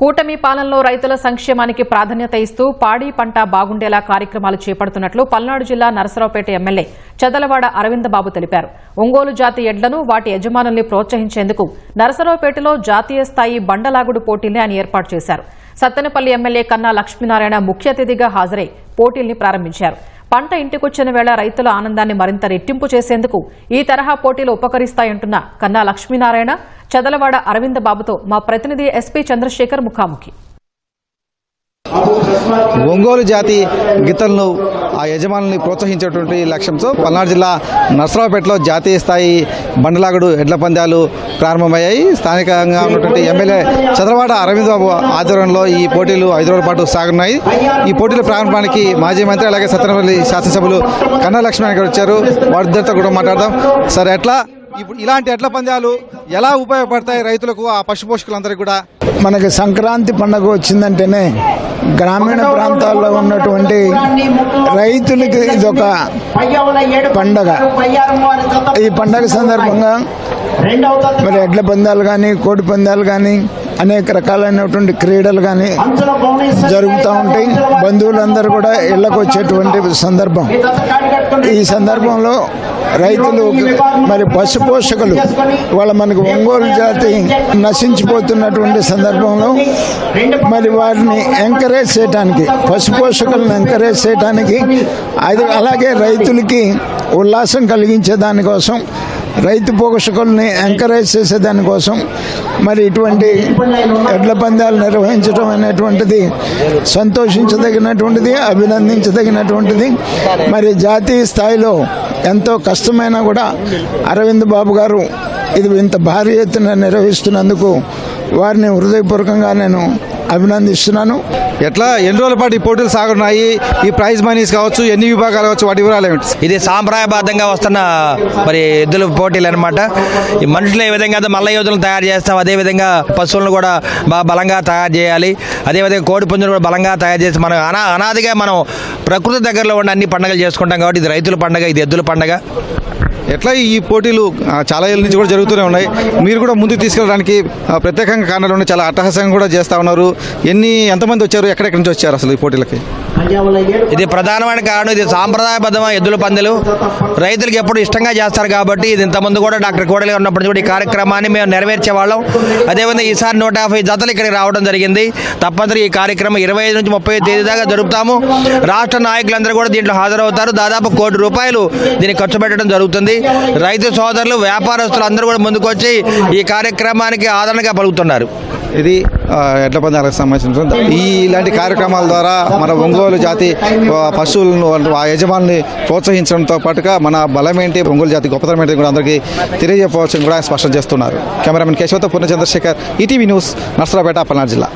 కూటమి పాలనలో రైతుల సంక్షేమానికి ప్రాధాన్యత ఇస్తూ పాడి పంట బాగుండేలా కార్యక్రమాలు చేపడుతున్నట్లు పల్నాడు జిల్లా నరసరావుపేట ఎమ్మెల్యే చదలవాడ అరవిందబాబు తెలిపారు. ఒంగోలు జాతి ఎడ్లను వాటి యజమానుల్ని ప్రోత్సహించేందుకు నరసరావుపేటలో జాతీయ స్థాయి బండలాగుడు పోటీల్ని ఆయన ఏర్పాటు చేశారు. సత్తెనపల్లి ఎమ్మెల్యే కన్నా లక్ష్మీనారాయణ ముఖ్య అతిథిగా హాజరై పోటీల్ని ప్రారంభించారు. పంట ఇంటికొచ్చిన వేళ రైతుల ఆనందాన్ని మరింత రెట్టింపు చేసేందుకు ఈ తరహా పోటీలు ఉపకరిస్తాయంటున్న కన్నా లక్ష్మీనారాయణ చదలవాడ అరవింద్ బాబుతో మా ప్రతినిధి ఎస్పీ చంద్రశేఖర్ ముఖాముఖి. ఒంగోలు జాతి గీతలను ఆ యజమానుల్ని ప్రోత్సహించేటువంటి లక్ష్యంతో పల్నాడు జిల్లా నర్సరావుపేటలో జాతీయ స్థాయి బండలాగుడు ఎడ్ల పందాలు ప్రారంభమయ్యాయి. స్థానికంగా ఉన్నటువంటి ఎమ్మెల్యే చంద్రవాడ అరవింద్ బాబు ఆధ్వర్యంలో ఈ పోటీలు ఐదు రోజుల పాటు సాగున్నాయి ఈ పోటీల ప్రారంభానికి మాజీ మంత్రి అలాగే సత్యనపల్లి శాసనసభ్యులు కన్నా లక్ష్మణ్ గారు వచ్చారు. వారిద్దరితో కూడా మాట్లాడదాం. సరే ఎట్లా ఇప్పుడు ఇలాంటి ఎడ్ల పందాలు ఎలా ఉపయోగపడతాయి రైతులకు ఆ పశు పోషకులందరికీ కూడా? మనకి సంక్రాంతి పండుగ వచ్చిందంటేనే గ్రామీణ ప్రాంతాల్లో ఉన్నటువంటి రైతులకి ఇదొక పండగ. ఈ పండగ సందర్భంగా మరి ఎడ్ల పందాలు కానీ కోడి పందాలు కానీ అనేక రకాలైనటువంటి క్రీడలు కానీ జరుగుతూ ఉంటాయి. బంధువులందరూ కూడా ఇళ్ళకు వచ్చేటువంటి సందర్భం. ఈ సందర్భంలో రైతులు మరి పశు పోషకులు వాళ్ళ మనకు ఒంగోలు జాతి నశించిపోతున్నటువంటి సందర్భంలో మరి వారిని ఎంకరేజ్ చేయడానికి పశు పోషకులను ఎంకరేజ్ చేయడానికి అది అలాగే రైతులకి ఉల్లాసం కలిగించే దానికోసం రైతు పోషకుల్ని ఎంకరేజ్ చేసేదానికోసం మరి ఇటువంటి ఎడ్ల పందాలు నిర్వహించడం అనేటువంటిది సంతోషించదగినటువంటిది అభినందించదగినటువంటిది. మరి జాతీయ స్థాయిలో ఎంతో కష్టమైనా కూడా అరవింద్ బాబు గారు ఇది ఇంత భారీ ఎత్తున నిర్వహిస్తున్నందుకు వారిని హృదయపూర్వకంగా నేను అభినందిస్తున్నాను. ఎట్లా? ఎన్ని రోజుల పాటు ఈ పోటీలు సాగున్నాయి? ఈ ప్రైజ్ మనీస్ కావచ్చు ఎన్ని విభాగాలు కావచ్చు వాటి వివరాలు ఏమిటి? ఇది సాంప్రదాయబద్ధంగా వస్తున్న మరి ఎద్దుల పోటీలు అనమాట ఈ మనుషులు ఏ విధంగా అయితే మల్ల యోధులను తయారు చేస్తాం అదే విధంగా పశువులను కూడా బాగా బలంగా తయారు చేయాలి. అదేవిధంగా కోడి పుంజులు కూడా బలంగా తయారు చేసి మనం అనా అనాదిగా మనం ప్రకృతి దగ్గరలో ఉన్న అన్ని పండుగలు చేసుకుంటాం కాబట్టి ఇది రైతుల పండుగ ఇది ఎద్దుల పండుగ. ఎట్లా ఈ పోటీలు చాలా ఏళ్ళ నుంచి కూడా జరుగుతూనే ఉన్నాయి. మీరు కూడా ముందుకు తీసుకెళ్ళడానికి ప్రత్యేకంగా కారణాలు ఉన్నాయి. చాలా అట్టహాసంగా కూడా చేస్తా ఉన్నారు. ఎన్ని ఎంతమంది వచ్చారు? ఎక్కడెక్కడి నుంచి వచ్చారు అసలు ఈ పోటీలకి? ఇది ప్రధానమైన కారణం. ఇది సాంప్రదాయబద్ధమైన ఎద్దుల పందులు. రైతులకు ఎప్పుడు ఇష్టంగా చేస్తారు కాబట్టి ఇది ఇంతకుముందు కూడా డాక్టర్ కోడలి ఉన్నప్పుడు కూడా ఈ కార్యక్రమాన్ని మేము నెరవేర్చే వాళ్ళం. అదేవిధంగా ఈసారి నూట యాభై జతలు ఇక్కడికి రావడం జరిగింది. తప్పనిసరి ఈ కార్యక్రమం ఇరవై ఐదు నుంచి ముప్పై తేదీ దాకా జరుపుతాము. రాష్ట్ర నాయకులందరూ కూడా దీంట్లో హాజరవుతారు. దాదాపు కోటి రూపాయలు దీనికి ఖర్చు పెట్టడం జరుగుతుంది. రైతు సోదరులు వ్యాపారస్తులు అందరూ కూడా ముందుకొచ్చి ఈ కార్యక్రమానికి ఆదరణగా పలుకుతున్నారు. ఇది ఆ, ఎడ్ల పందాలకు సంబంధించిన ఈ ఇలాంటి కార్యక్రమాల ద్వారా మన ఒంగోలు జాతి పశువులను ఆ యజమాని ప్రోత్సహించడంతో పాటుగా మన బలం ఏంటి ఒంగోలు జాతి గొప్పతనం ఏంటి కూడా అందరికీ తెలియజెప్పవచ్చని కూడా ఆయన స్పష్టం చేస్తున్నారు. కెమెరామెన్ కేశవతో పూర్ణ చంద్రశేఖర్ ఈటీవీ న్యూస్ నర్సరాపేట పల్నాడు జిల్లా.